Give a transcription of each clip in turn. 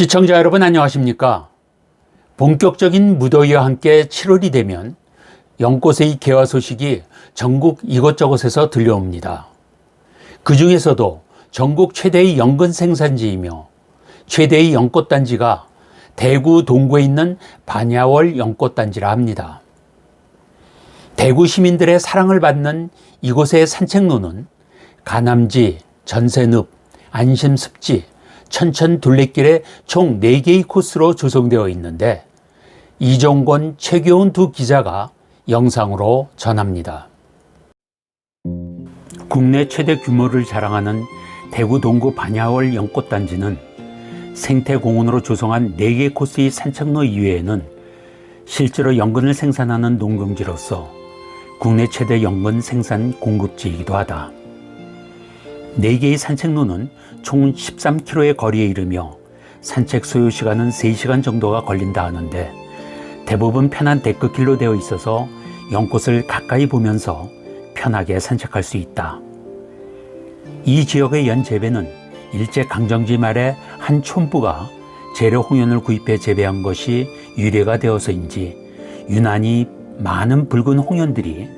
시청자 여러분 안녕하십니까? 본격적인 무더위와 함께 7월이 되면 연꽃의 개화 소식이 전국 이곳저곳에서 들려옵니다. 그 중에서도 전국 최대의 연근 생산지이며 최대의 연꽃단지가 대구 동구에 있는 반야월 연꽃단지라 합니다. 대구 시민들의 사랑을 받는 이곳의 산책로는 가남지, 전세늪, 안심습지, 천천 둘레길에 총 4개의 코스로 조성되어 있는데 이종권, 최교훈 두 기자가 영상으로 전합니다. 국내 최대 규모를 자랑하는 대구 동구 반야월 연꽃단지는 생태공원으로 조성한 4개 코스의 산책로 이외에는 실제로 연근을 생산하는 농경지로서 국내 최대 연근 생산 공급지이기도 하다. 4개의 산책로는 총 13km의 거리에 이르며 산책 소요 시간은 3시간 정도가 걸린다 하는데 대부분 편한 데크길로 되어 있어서 연꽃을 가까이 보면서 편하게 산책할 수 있다. 이 지역의 연재배는 일제 강점기 말에 한 촌부가 재료 홍연을 구입해 재배한 것이 유래가 되어서인지 유난히 많은 붉은 홍연들이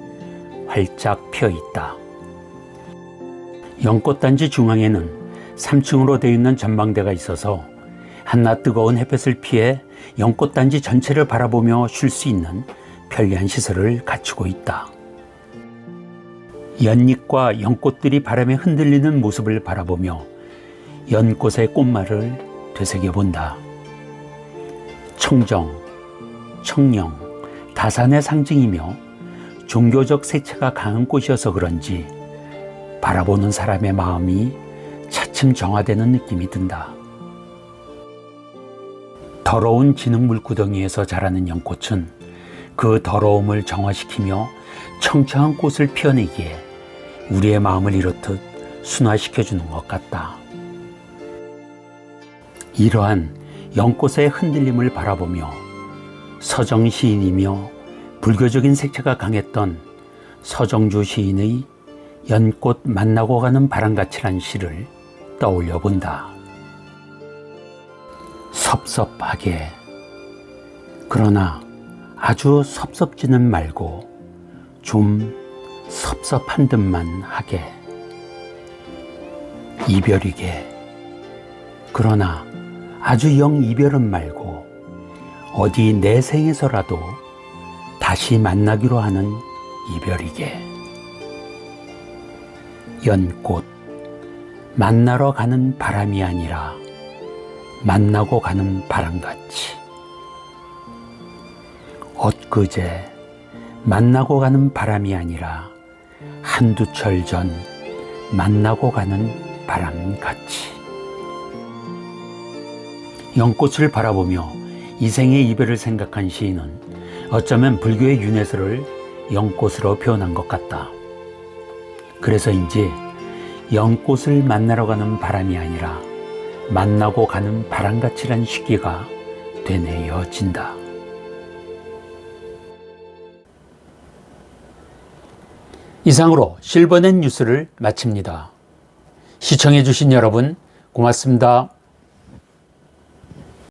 활짝 피어 있다. 연꽃단지 중앙에는 3층으로 되어 있는 전망대가 있어서 한낮 뜨거운 햇볕을 피해 연꽃단지 전체를 바라보며 쉴 수 있는 편리한 시설을 갖추고 있다. 연잎과 연꽃들이 바람에 흔들리는 모습을 바라보며 연꽃의 꽃말을 되새겨 본다. 청정, 청령, 다산의 상징이며 종교적 색채가 강한 꽃이어서 그런지 바라보는 사람의 마음이 차츰 정화되는 느낌이 든다. 더러운 진흙 물구덩이에서 자라는 연꽃은 그 더러움을 정화시키며 청청한 꽃을 피어내기에 우리의 마음을 이렇듯 순화시켜주는 것 같다. 이러한 연꽃의 흔들림을 바라보며 서정 시인이며 불교적인 색채가 강했던 서정주 시인의 연꽃 만나고 가는 바람같이란 시를 떠올려 본다. 섭섭하게. 그러나 아주 섭섭지는 말고 좀 섭섭한 듯만 하게. 이별이게. 그러나 아주 영 이별은 말고 어디 내 생에서라도 다시 만나기로 하는 이별이게 연꽃. 만나러 가는 바람이 아니라 만나고 가는 바람같이. 엊그제 만나고 가는 바람이 아니라 한두 철 전 만나고 가는 바람같이. 연꽃을 바라보며 이생의 이별을 생각한 시인은 어쩌면 불교의 윤회설을 연꽃으로 표현한 것 같다. 그래서인지 연꽃을 만나러 가는 바람이 아니라 만나고 가는 바람같이란 시기가 되뇌어진다. 이상으로 실버넷 뉴스를 마칩니다. 시청해주신 여러분 고맙습니다.